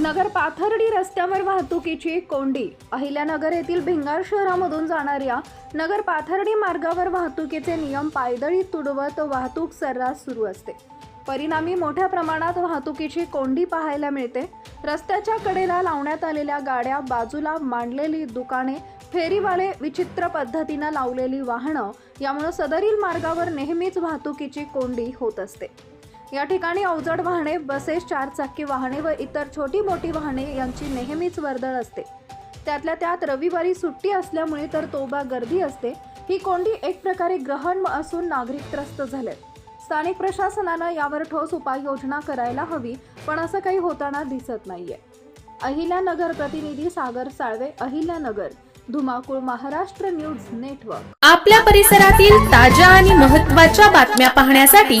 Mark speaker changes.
Speaker 1: नगर पाथर्डी रस्त्यावर वाहतुकीची कोंडी. अहिल्यानगर येथील भिंगार शहरामधून जाणाऱ्या नगर पाथर्डी मार्गावर वाहतुकीचे नियम पायदळी तुडवत वाहतूक सर्रास सुरू असते. परिणामी मोठ्या प्रमाणात वाहतुकीची कोंडी पाहायला मिळते. रस्त्याच्या कडेला लावण्यात आलेल्या गाड्या बाजूला मांडलेली दुकाने फेरीवाले विचित्र पद्धतीनं लावलेली वाहनं यामुळे सदरील मार्गावर नेहमीच वाहतुकीची कोंडी होत असते. या ठिकाणी अवजड वाहने बसेस चारचाकी वाहने व इतर छोटी मोठी वाहने यांची नेहमीच वर्दळ असते. त्यातल्या त्यात रविवारी सुट्टी असल्यामुळे तर तोबा गर्दी असते. ही कोंडी एक प्रकारे ग्रहण असून नागरिक त्रस्त झालेत स्थानिक प्रशासनानं यावर ठोस उपाययोजना करायला हवी पण असं काही होताना दिसत नाहीये. अहिल्यानगर प्रतिनिधी सागर साळवे अहिल्यानगर धुमाकूळ महाराष्ट्र न्यूज नेटवर्क.
Speaker 2: आपल्या परिसरातील ताज्या आणि महत्त्वाच्या बातम्या पाहण्यासाठी